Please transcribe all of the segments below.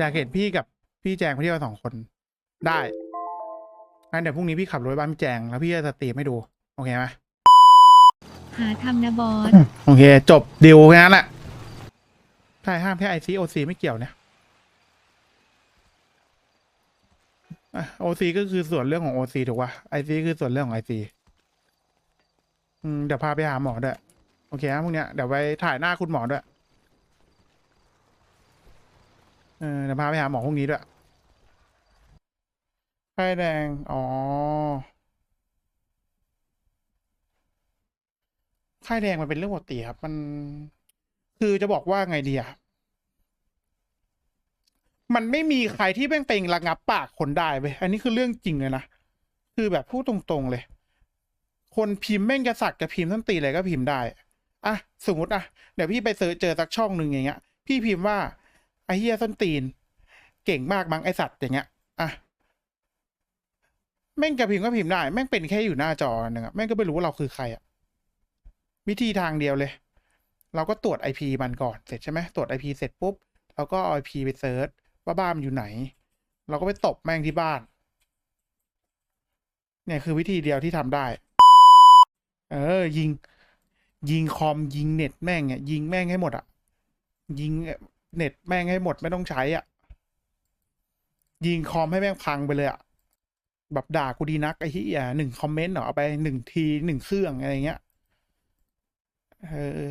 อยากเห็นพี่กับพี่แจงไปเที่ยวสองคน ได้งั้นเดี๋ยวพรุ่งนี้พี่ขับรถไปบ้านพี่แจงแล้วพี่จะสตรีมให้ดู โอเคไหมหาทำนะบอส โอเค จบดิวแค่นั้นแหละใช่ห้ามแค่ไอซีโอซีไม่เกี่ยวเนี่ยโอซีก็คือส่วนเรื่องของโอซีถูกป่ะไอซีคือส่วนเรื่องของไอซีอืมเดี๋ยวพาไปหาหมอด้วย โอเคนะพวกเนี้ยเดี๋ยวไปถ่ายหน้าคุณหมอด้วยเออเดี๋ยวพาไปหาหมอพรุ่งนี้ด้วยไข้แดง อ๋อ ไข้แดงมันเป็นเรื่องปกติครับ มัน คือจะบอกว่าไงดีอะมันไม่มีใครที่แม่งเป็นระงับปากคนได้เว้ยอันนี้คือเรื่องจริงเลยนะ คือแบบพูดตรงๆเลย คนพิมพ์แม่งจะสักจะพิมพ์ทั้งตีอะไรก็พิมพ์ได้ อะ สมมติอะ เดี๋ยวพี่ไปเสิร์ชเจอสักช่องหนึ่งอย่างเงี้ย พี่พิมพ์ว่า ไอ้เฮียส้นตีน เก่งมากมั้งไอสัตว์อย่างเงี้ยอะแม่งจะพิมพ์ก็พิมพ์ได้ แม่งเป็นแค่อยู่หน้าจอหนึ่งอะแม่งก็ไม่รู้ว่าเราคือใครอะวิธีทางเดียวเลย เราก็ตรวจ IP มันก่อนเสร็จใช่ไหมตรวจ IP เสร็จปุ๊บเราก็เอา IP ไปเซิร์ชว่าบ้านมันอยู่ไหน เราก็ไปตบแม่งที่บ้าน เนี่ยคือวิธีเดียวที่ทำได้ เออ ยิง ยิงคอมยิงเน็ตแม่งเนี่ยยิงแม่งให้หมดอะยิง เน็ตแม่งให้หมดไม่ต้องใช้อะ ยิงคอมให้แม่งพังไปเลยอะ แบบด่ากูดีนักไอ้ที่อะหนึ่งคอมเมนต์เหรอเอาไปหนึ่งทีหนึ่งเครื่องอะไรเงี้ยเออ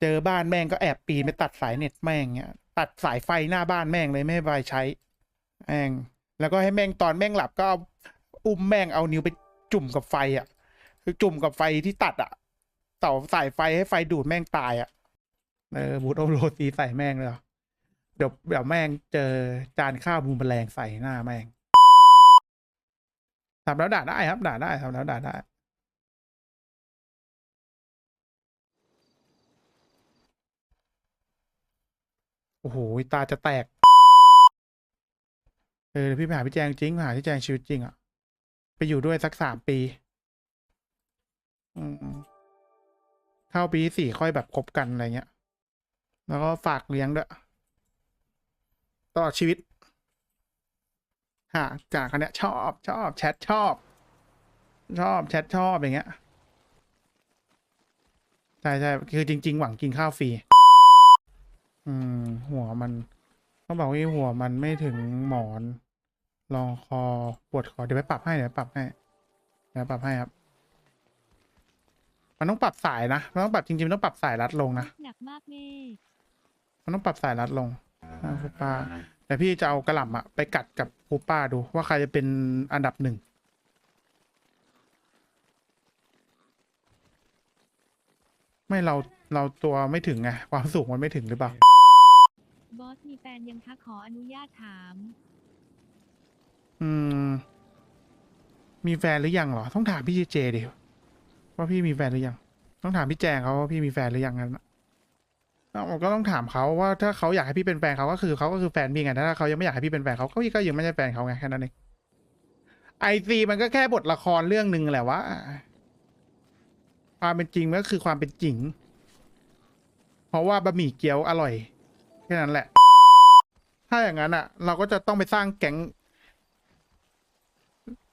เจอบ้านแม่งก็แอบปีนไปตัดสายเน็ตแม่งเงี้ย ตัดสายไฟหน้าบ้านแม่งเลยไม่ให้ไฟใช้แม่งแล้วก็ให้แม่งตอนแม่งหลับก็อุ้มแม่งเอานิ้วไปจุ่มกับไฟอะคือจุ่มกับไฟที่ตัดอะเต่าสายไฟให้ไฟดูดแม่งตายอะเออบูทโอโรตีใส่แม่งเลยเหรอ เดี๋ยวเดี๋ยวแม่งเจอจานข้าวบูมแมลงใส่หน้าแม่งทำแล้วด่าได้ครับด่าได้ทำแล้วด่าได้โอ้โหตาจะแตก เออพี่ไปหาพี่แจงจริงหาพี่แจงชีวิตจริงอะไปอยู่ด้วยสักสามปี อืมเข้าปีสี่ค่อยแบบคบกันอะไรเงี้ย แล้วก็ฝากเลี้ยงด้วย ตลอดชีวิตฮะจากคนเนี้ยชอบชอบแชทชอบ ชอบแชทชอบอย่างเงี้ยใช่ใช่คือจริง ๆ หวังกินข้าวฟรีอืม หัวมันต้องบอกว่าหัวมันไม่ถึงหมอนรองคอปวดคอเดี๋ยวไปปรับให้เดี๋ยวปรับให้เดี๋ยวปรับให้ครับ มันต้องปรับสายนะมันต้องปรับจริงๆมันต้องปรับสายรัดลงนะหนักมากเม่มันต้องปรับสายรัดลง อ่าคูป้า แต่พี่จะเอากระหล่ำอะไปกัดกับคูป้าดูว่าใครจะเป็นอันดับหนึ่งไม่เราเราตัวไม่ถึงไงความสูงมันไม่ถึงหรือเปล่า บอสมีแฟนยังคะขออนุญาตถาม อืม มีแฟนหรือยังเหรอ ต้องถามพี่เจดิว่าพี่มีแฟนหรือยัง ต้องถามพี่แจงเขาว่าพี่มีแฟนหรือยังนั้นน่ะแล้ว ผมก็ต้องถามเขาว่าถ้าเขาอยากให้พี่เป็นแฟนเขาก็คือเขาก็คือแฟนพี่ไงถ้าเขายังไม่อยากให้พี่เป็นแฟนเขาก็พี่ก็ยังไม่ใช่แฟนเขาไงแค่นั้นเองไอซีมันก็แค่บทละครเรื่องหนึ่งแหละว่าความเป็นจริงมันก็คือความเป็นจริง เพราะว่าบะหมี่เกี๊ยวอร่อยแค่นั้นแหละ ถ้าอย่างนั้นอะ เราก็จะต้องไปสร้างแก๊ง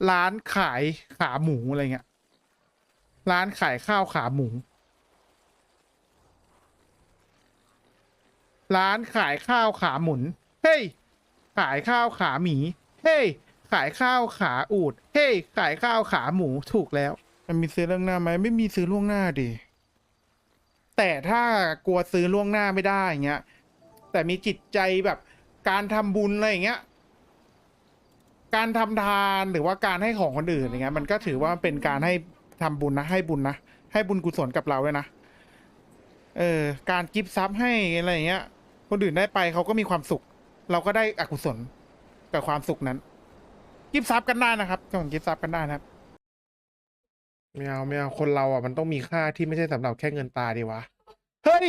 ร้านขายขาหมูอะไรเงี้ยร้านขายข้าวขาหมู ร้านขายข้าวขาหมุน เฮ้ย ขายข้าวขาหมี เฮ้ย ขายข้าวขาอูด เฮ้ย ขายข้าวขาหมูถูกแล้ว มันมีซื้อล่วงหน้าไหมไม่มีซื้อล่วงหน้าดิ แต่ถ้ากลัวซื้อล่วงหน้าไม่ได้เงี้ย แต่มีจิตใจแบบการทำบุญอะไรอย่างเงี้ย การทำทานหรือว่าการให้ของคนอื่นอย่างเงี้ย มันก็ถือว่าเป็นการให้ทำบุญนะ ให้บุญนะ ให้บุญกุศลกับเราด้วยนะ เออ การกิฟต์ซับให้อะไรอย่างเงี้ย คนอื่นได้ไปเขาก็มีความสุข เราก็ได้อกุศลกับความสุขนั้นกิฟต์ซับกันได้นะครับส่งกิฟต์ซับกันได้นะครับ ไม่เอาไม่เอาคนเราอะมันต้องมีค่าที่ไม่ใช่สำหรับแค่เงินตาดีวะ เฮ้ย